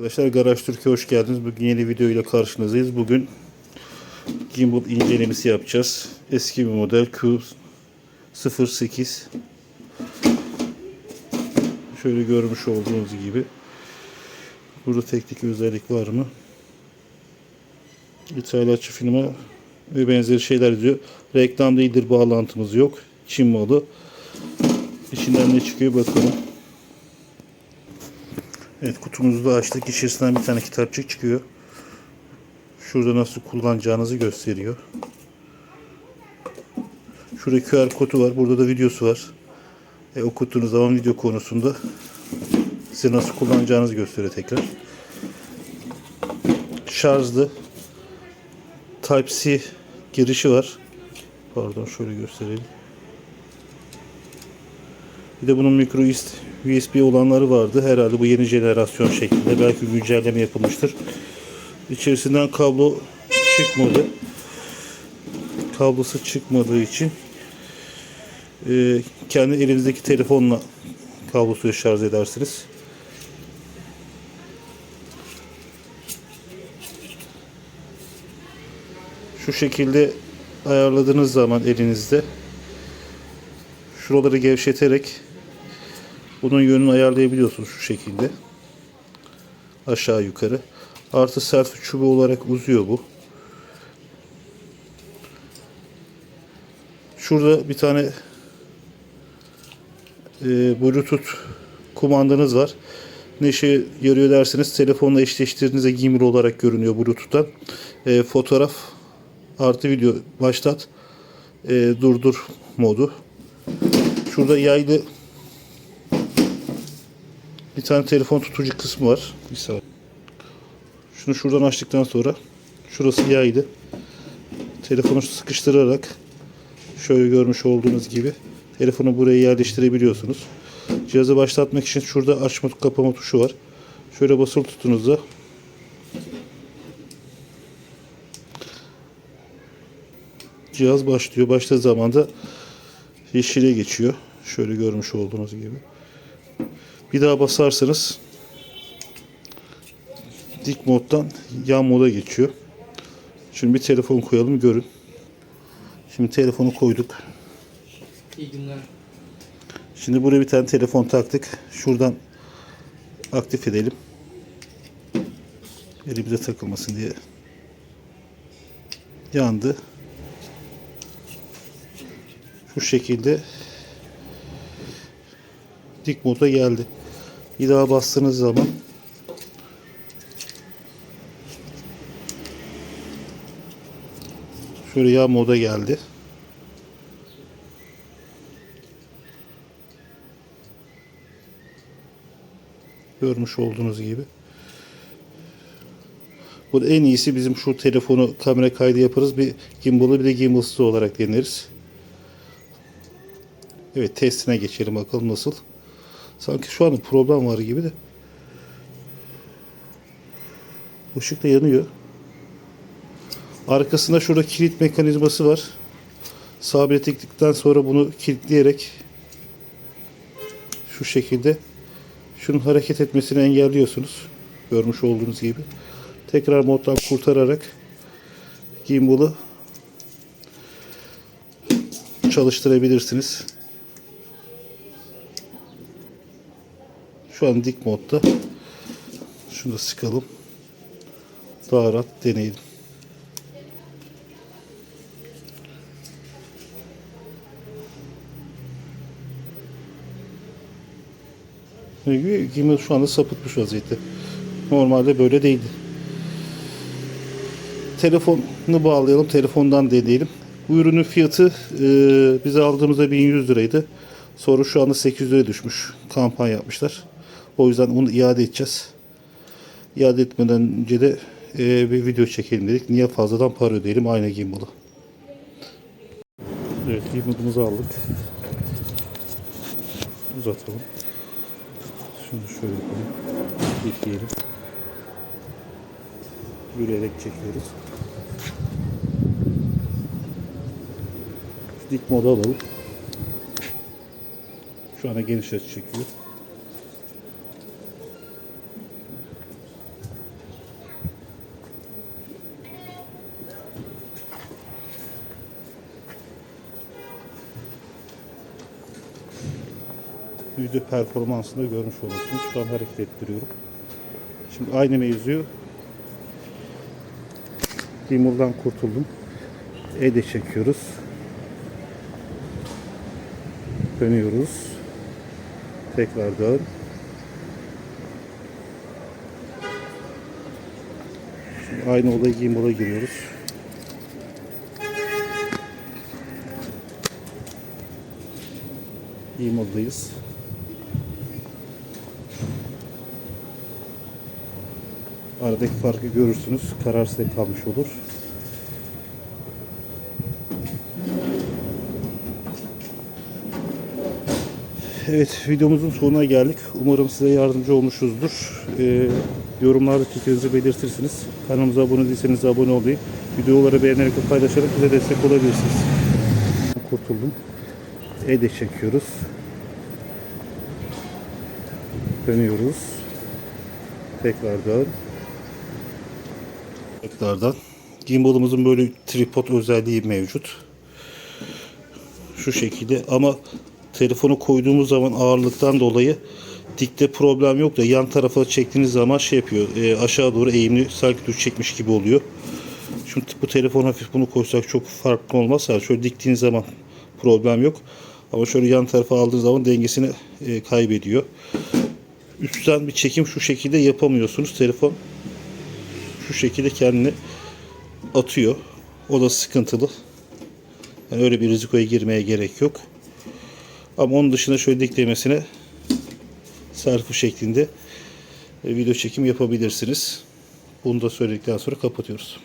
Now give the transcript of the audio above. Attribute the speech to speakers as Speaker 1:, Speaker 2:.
Speaker 1: Arkadaşlar Garaj Türkiye hoş geldiniz. Bugün yeni video ile karşınızdayız. Bugün gimbal incelemesi yapacağız. Eski bir model Q08. Şöyle görmüş olduğunuz gibi. Burada teknik özellik var mı? İthalatçı firma ve benzeri şeyler diyor. Reklam değildir bağlantımız yok. Çin malı. İçinden ne çıkıyor bakalım. Evet kutumuzu da açtık. İçerisinden bir tane kitapçık çıkıyor. Şurada nasıl kullanacağınızı gösteriyor. Şurada QR kodu var. Burada da videosu var. E, okuttuğunuz zaman video konusunda size nasıl kullanacağınızı gösteriyor tekrar. Şarjlı Type-C girişi var. Pardon şöyle gösterelim. Bir de bunun micro USB olanları vardı. Herhalde bu yeni jenerasyon şeklinde. Belki güncelleme yapılmıştır. İçerisinden kablo çıkmadı. Kablosu çıkmadığı için e, kendi elinizdeki telefonla kablosuyu şarj edersiniz. Şu şekilde ayarladığınız zaman elinizde şuraları gevşeterek bunun yönünü ayarlayabiliyorsunuz şu şekilde. Aşağı yukarı. Artı selfie çubuğu olarak uzuyor bu. Şurada bir tane e, Bluetooth kumandanız var. Ne işe yarıyor derseniz telefonla eşleştirdiğinizde gimbal olarak görünüyor Bluetooth'tan. E, fotoğraf artı video başlat e, durdur modu. Şurada yaylı bir tane telefon tutucu kısmı var. Bir saniye. Şunu şuradan açtıktan sonra şurası yaydı. Telefonu sıkıştırarak şöyle görmüş olduğunuz gibi telefonu buraya yerleştirebiliyorsunuz. Cihazı başlatmak için şurada açma kapama tuşu var. Şöyle basılı tutunuzda cihaz başlıyor. Başladığı zaman da yeşile geçiyor. Şöyle görmüş olduğunuz gibi. Bir daha basarsanız dik moddan yan moda geçiyor. Şimdi bir telefon koyalım görün. Şimdi telefonu koyduk.
Speaker 2: İyi günler.
Speaker 1: Şimdi buraya bir tane telefon taktık. Şuradan aktif edelim. Elimize takılmasın diye. Yandı. Şu şekilde dik moda geldi. Bir daha bastığınız zaman yan moda geldi. Görmüş olduğunuz gibi. Bu en iyisi bizim şu telefonu kamera kaydı yaparız. Bir gimbal'ı bir de gimbalsız olarak deneriz. Evet testine geçelim bakalım nasıl. Sanki şu an problem var gibi de. Işık da yanıyor. Arkasında şurada kilit mekanizması var. Sabitledikten sonra bunu kilitleyerek şu şekilde şunun hareket etmesini engelliyorsunuz. Görmüş olduğunuz gibi. Tekrar moddan kurtararak gimbal'ı çalıştırabilirsiniz. Şu an dik modda. Şunu da sıkalım. Daha rahat deneyelim. Gimbal şu anda sapıtmış vaziyette. Normalde böyle değildi. Telefonunu bağlayalım. Telefondan deneyelim. Bu ürünün fiyatı e, biz aldığımızda 1100 liraydı. Sonra şu anda 800 liraya düşmüş. Kampanya yapmışlar. O yüzden onu iade edeceğiz. İade etmeden önce de e, bir video çekelim dedik. Niye fazladan para ödeyelim aynı gimbal'ı. Evet gimbal'ımızı aldık. Uzatalım. Şunu şöyle yapalım. Bekleyelim. Yürüyerek çekiyoruz. Dik moda alalım. Şu anda geniş açı çekiyor. Yüzde performansını da görmüş olursunuz. Şu an hareket ettiriyorum. Şimdi aynı mevzuyu Gimbal'dan kurtuldum. E'de çekiyoruz. Dönüyoruz. Tekrar dön. Şimdi aynı olayı Gimbal'a giriyoruz. Gimbal'dayız. Aradaki farkı görürsünüz. Karar size kalmış olur. Evet videomuzun sonuna geldik. Umarım size yardımcı olmuşuzdur. Ee, yorumlarda fikrinizi belirtirsiniz. Kanalımıza abone değilseniz abone olmayı, videoları beğenerek ve paylaşarak bize destek olabilirsiniz. Kurtuldum. E de çekiyoruz. Dönüyoruz. Tekrar dön. Tekrardan. Gimbal'ımızın böyle tripod özelliği mevcut. Şu şekilde ama telefonu koyduğumuz zaman ağırlıktan dolayı dikte problem yok da yan tarafa çektiğiniz zaman şey yapıyor. e, aşağı doğru eğimli sanki düz çekmiş gibi oluyor. Şimdi bu telefon hafif bunu koysak çok farklı olmaz. Yani şöyle diktiğiniz zaman problem yok. Ama şöyle yan tarafa aldığınız zaman dengesini e, kaybediyor. Üstten bir çekim şu şekilde yapamıyorsunuz. Telefon şu şekilde kendini atıyor. O da sıkıntılı. Yani öyle bir rizikoya girmeye gerek yok. Ama onun dışında şöyle diklemesine sarfı şeklinde e, video çekim yapabilirsiniz. Bunu da söyledikten sonra kapatıyoruz.